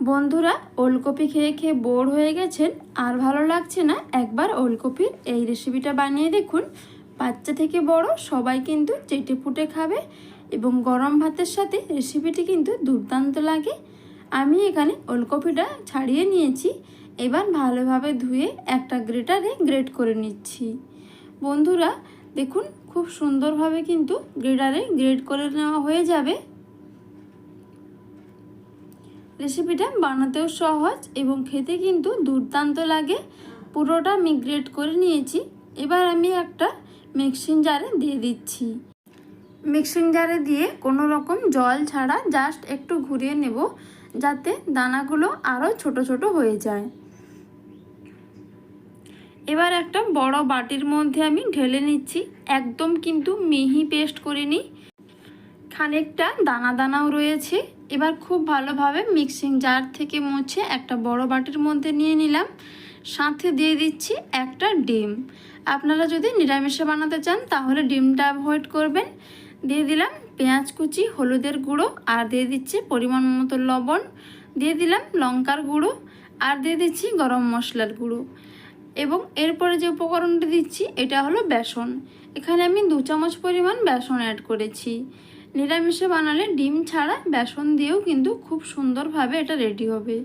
বন্ধুরা, ওলকপি খেয়ে খেয়ে বোর হয়ে গেছেন? আর ভালো লাগছে না? একবার ওলকপির এই রেসিপিটা বানিয়ে দেখুন। বাচ্চা থেকে বড় সবাই কিন্তু চেটে ফুটে খাবে এবং গরম ভাতের সাথে রেসিপিটি কিন্তু দুর্দান্ত লাগে। আমি এখানে ওলকপিটা ছাড়িয়ে নিয়েছি। এবার ভালোভাবে ধুয়ে একটা গ্রেটারে গ্রেট করে নিচ্ছি। বন্ধুরা, দেখুন, খুব সুন্দরভাবে কিন্তু গ্রেটারে গ্রেট করে নেওয়া হয়ে যাবে। রেসিপিটা বানাতেও সহজ এবং খেতে কিন্তু দুর্দান্ত লাগে। পুরোটা আমি গ্রেট করে নিয়েছি। এবার আমি একটা মিক্সিং জারে দিয়ে দিচ্ছি। মিক্সিং জারে দিয়ে কোনো রকম জল ছাড়া জাস্ট একটু ঘুরিয়ে নেব যাতে দানাগুলো আরও ছোট ছোট হয়ে যায়। এবার একটা বড় বাটির মধ্যে আমি ঢেলে নিচ্ছি। একদম কিন্তু মিহি পেস্ট করিনি। খানিকটা দানা দানাও রয়েছে। এবার খুব ভালোভাবে মিক্সিং জার থেকে মুছে একটা বড় বাটির মধ্যে নিয়ে নিলাম। সাথে দিয়ে দিচ্ছি একটা ডিম। আপনারা যদি নিরামিষে বানাতে চান তাহলে ডিমটা অ্যাভয়েড করবেন। দিয়ে দিলাম পেঁয়াজ কুচি, হলুদের গুঁড়ো, আর দিয়ে দিচ্ছি পরিমাণ মতো লবণ। দিয়ে দিলাম লঙ্কার গুঁড়ো, আর দিয়ে দিচ্ছি গরম মশলার গুঁড়ো। এবং এরপরে যে উপকরণটা দিচ্ছি, এটা হলো বেসন। এখানে আমি দু চামচ পরিমাণ বেসন অ্যাড করেছি। নিরামিষে বানালে ডিম ছাড়া বেসন দিয়েও কিন্তু খুব সুন্দরভাবে এটা রেডি হবে।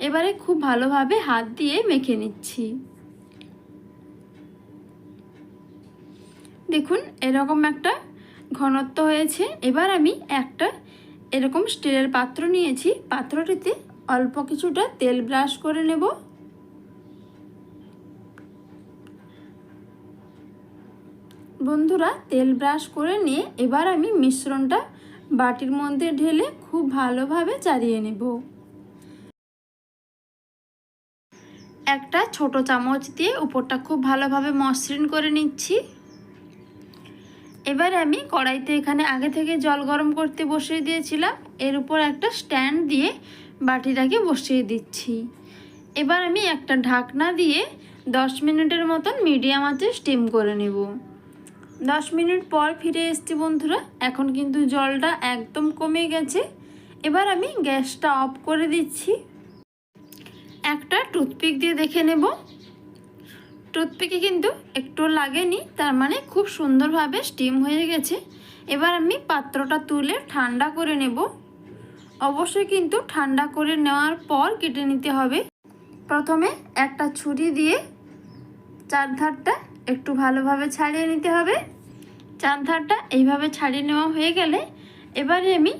এবারে খুব ভালোভাবে হাত দিয়ে মেখে নিচ্ছি। দেখুন, এরকম একটা ঘনত্ব হয়েছে। এবার আমি একটা এরকম স্টিলের পাত্র নিয়েছি। পাত্রটিতে অল্প কিছুটা তেল ব্রাশ করে নেব। বন্ধুরা, তেল ব্রাশ করে নিয়ে এবার আমি মিশ্রণটা বাটির মধ্যে ঢেলে খুব ভালোভাবে চালিয়ে নেব। একটা ছোট চামচ দিয়ে উপরটা খুব ভালোভাবে মসৃণ করে নিচ্ছি। এবারে আমি কড়াইতে এখানে আগে থেকে জল গরম করতে বসিয়ে দিয়েছিলাম, এর উপর একটা স্ট্যান্ড দিয়ে বাটিটাকে বসিয়ে দিচ্ছি। এবার আমি একটা ঢাকনা দিয়ে দশ মিনিটের মতন মিডিয়াম আঁচে স্টিম করে নেব। দশ মিনিট পর ফিরে এসছি বন্ধুরা। এখন কিন্তু জলটা একদম কমে গেছে। এবার আমি গ্যাসটা অফ করে দিচ্ছি। একটা টুথপিক দিয়ে দেখে নেব। টুথপিকে কিন্তু একটু লাগেনি, তার মানে খুব সুন্দরভাবে স্টিম হয়ে গেছে। এবার আমি পাত্রটা তুলে ঠান্ডা করে নেব। অবশ্যই কিন্তু ঠান্ডা করে নেওয়ার পর কেটে নিতে হবে। প্রথমে একটা ছুরি দিয়ে চার ধারটা একটু ভালোভাবে ছাড়িয়ে নিতে হবে। চার ধারটা এইভাবে ছাড়িয়ে নেওয়া হয়ে গেলে এবারে আমি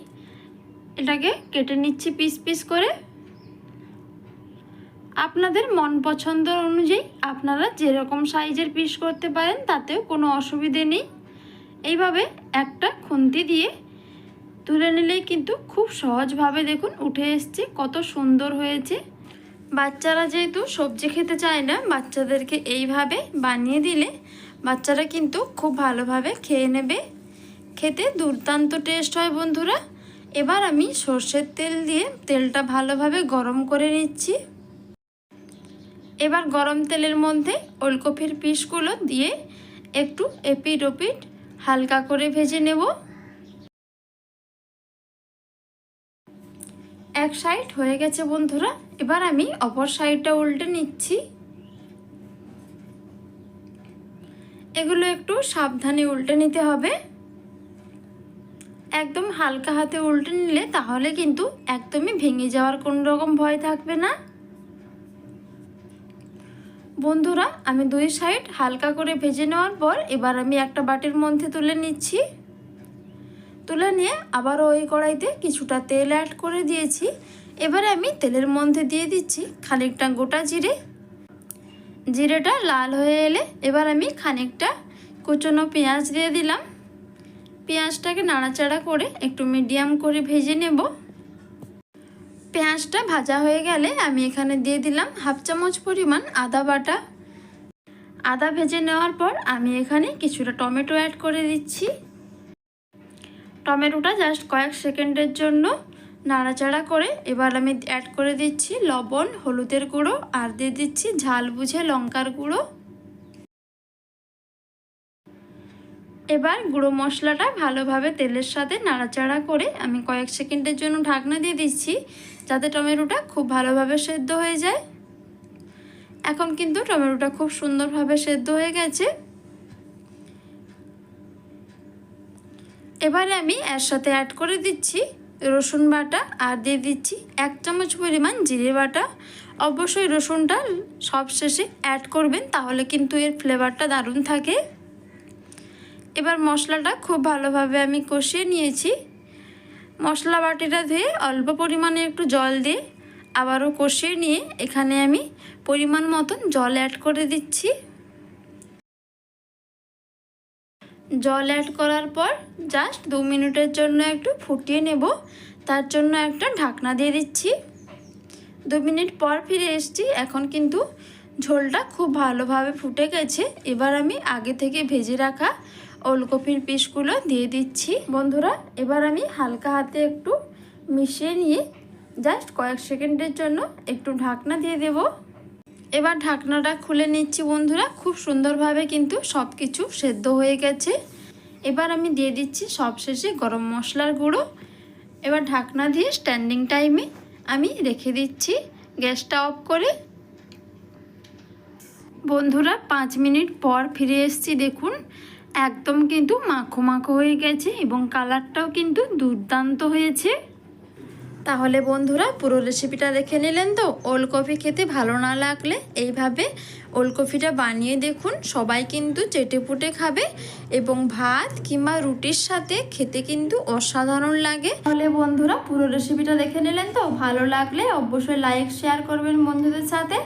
এটাকে কেটে নিচ্ছি পিস পিস করে। আপনাদের মন পছন্দ অনুযায়ী আপনারা যেরকম সাইজের পিস করতে পারেন তাতেও কোনো অসুবিধে নেই। এইভাবে একটা খুন্তি দিয়ে তুলে নিলেই কিন্তু খুব সহজভাবে দেখুন উঠে এসছে, কত সুন্দর হয়েছে। বাচ্চারা যেহেতু সবজি খেতে চায় না, বাচ্চাদেরকে এইভাবে বানিয়ে দিলে বাচ্চারা কিন্তু খুব ভালোভাবে খেয়ে নেবে। খেতে দুর্দান্ত টেস্ট হয় বন্ধুরা। এবার আমি সর্ষের তেল দিয়ে তেলটা ভালোভাবে গরম করে নিচ্ছি। এবার গরম তেলের মধ্যে ওলকপির পিসগুলো দিয়ে একটু এপিট ওপিট হালকা করে ভেজে নেব। এক সাইড হয়ে গেছে বন্ধুরা, এবার আমি অপর সাইডটা উল্টে নিচ্ছি। এগুলো একটু সাবধানে উল্টে নিতে হবে। একদম হালকা হাতে উল্টে নিলে তাহলে কিন্তু একদমই ভেঙে যাওয়ার কোনো রকম ভয় থাকবে না। বন্ধুরা, আমি দুই সাইড হালকা করে ভেজে নেওয়ার পর এবার আমি একটা বাটির মধ্যে তুলে নিচ্ছি। তুলে নিয়ে আবার ওই কড়াইতে কিছুটা তেল অ্যাড করে দিয়েছি। এবারে আমি তেলের মধ্যে দিয়ে দিচ্ছি খানিকটা গোটা জিরে। জিরেটা লাল হয়ে এলে এবার আমি খানিকটা কুচনো পেঁয়াজ দিয়ে দিলাম। পেঁয়াজটাকে নাড়াচাড়া করে একটু মিডিয়াম করে ভেজে নেব। পেঁয়াজটা ভাজা হয়ে গেলে আমি এখানে দিয়ে দিলাম হাফ চামচ পরিমাণ আদা বাটা। আদা ভেজে নেওয়ার পর আমি এখানে কিছুটা টমেটো অ্যাড করে দিচ্ছি। টমেটোটা জাস্ট কয়েক সেকেন্ডের জন্য নাড়াচাড়া করে এবার আমি অ্যাড করে দিচ্ছি লবণ, হলুদের গুঁড়ো আর দিয়ে দিচ্ছি ঝাল বুঝে লঙ্কার গুঁড়ো। এবার গুঁড়ো মশলাটা ভালোভাবে তেলের সাথে নাড়াচাড়া করে আমি কয়েক সেকেন্ডের জন্য ঢাকনা দিয়ে দিচ্ছি যাতে টমেটোটা খুব ভালোভাবে সেদ্ধ হয়ে যায়। এখন কিন্তু টমেটোটা খুব সুন্দরভাবে সেদ্ধ হয়ে গেছে। এবারে আমি এর সাথে অ্যাড করে দিচ্ছি রসুন বাটা আর দিয়ে দিচ্ছি এক চামচ পরিমাণ জিরে বাটা। অবশ্যই রসুনটা সব শেষে অ্যাড করবেন, তাহলে কিন্তু এর ফ্লেভারটা দারুণ থাকে। এবার মশলাটা খুব ভালোভাবে আমি কষিয়ে নিয়েছি। মশলা বাটিটা ধুয়ে অল্প পরিমাণে একটু জল দিয়ে আবারও কষিয়ে নিয়ে এখানে আমি পরিমাণ মতন জল অ্যাড করে দিচ্ছি। জল অ্যাড করার পর জাস্ট দু মিনিটের জন্য একটু ফুটিয়ে নেব। তার জন্য একটা ঢাকনা দিয়ে দিচ্ছি। দু মিনিট পর ফিরে এসছি। এখন কিন্তু ঝোলটা খুব ভালোভাবে ফুটে গেছে। এবার আমি আগে থেকে ভেজে রাখা ওলকপির পিসগুলো দিয়ে দিচ্ছি। বন্ধুরা, এবার আমি হালকা হাতে একটু মিশিয়ে নিয়ে জাস্ট কয়েক সেকেন্ডের জন্য একটু ঢাকনা দিয়ে দেব। এবার ঢাকনাটা খুলে নিচ্ছি বন্ধুরা। খুব সুন্দরভাবে কিন্তু সব কিছু সেদ্ধ হয়ে গেছে। এবার আমি দিয়ে দিচ্ছি সবশেষে গরম মশলার গুঁড়ো। এবার ঢাকনা দিয়ে স্ট্যান্ডিং টাইমে আমি রেখে দিচ্ছি গ্যাসটা অফ করে। বন্ধুরা, পাঁচ মিনিট পর ফিরে এসছি, দেখুন। একদম কিন্তু মাখো মাখো হয়ে গেছে এবং কালারটাও কিন্তু দুর্দান্ত হয়েছে। তাহলে বন্ধুরা পুরো রেসিপিটা দেখে নিলেন তো। ওলকপি খেতে ভালো না লাগলে এইভাবে ওলকপিটা বানিয়ে দেখুন, সবাই কিন্তু চেটে পুটে খাবে এবং ভাত কিংবা রুটির সাথে খেতে কিন্তু অসাধারণ লাগে। তাহলে বন্ধুরা পুরো রেসিপিটা দেখে নিলেন তো। ভালো লাগলে অবশ্যই লাইক শেয়ার করবেন বন্ধুদের সাথে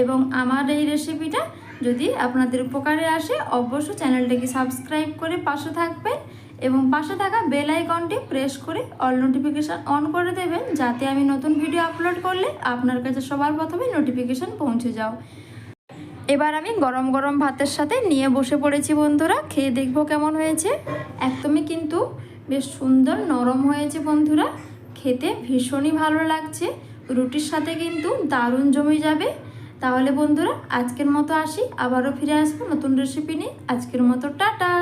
এবং আমার এই রেসিপিটা যদি আপনাদের উপকারে আসে, অবশ্যই চ্যানেলটাকে সাবস্ক্রাইব করে পাশে থাকবেন। এবং পাশে থাকা বেল আইকনটি প্রেস করে অল নোটিফিকেশান অন করে দেবেন, যাতে আমি নতুন ভিডিও আপলোড করলে আপনার কাছে সবার প্রথমে নোটিফিকেশান পৌঁছে যাও। এবার আমি গরম গরম ভাতের সাথে নিয়ে বসে পড়েছি বন্ধুরা, খেয়ে দেখব কেমন হয়েছে। একদমই কিন্তু বেশ সুন্দর নরম হয়েছে বন্ধুরা, খেতে ভীষণই ভালো লাগছে, রুটির সাথে কিন্তু দারুণ জমে যাবে। তাহলে বন্ধুরা, আজকের মতো আসি, আবারও ফিরে আসব নতুন রেসিপি নিয়ে। আজকের মতো টাটা!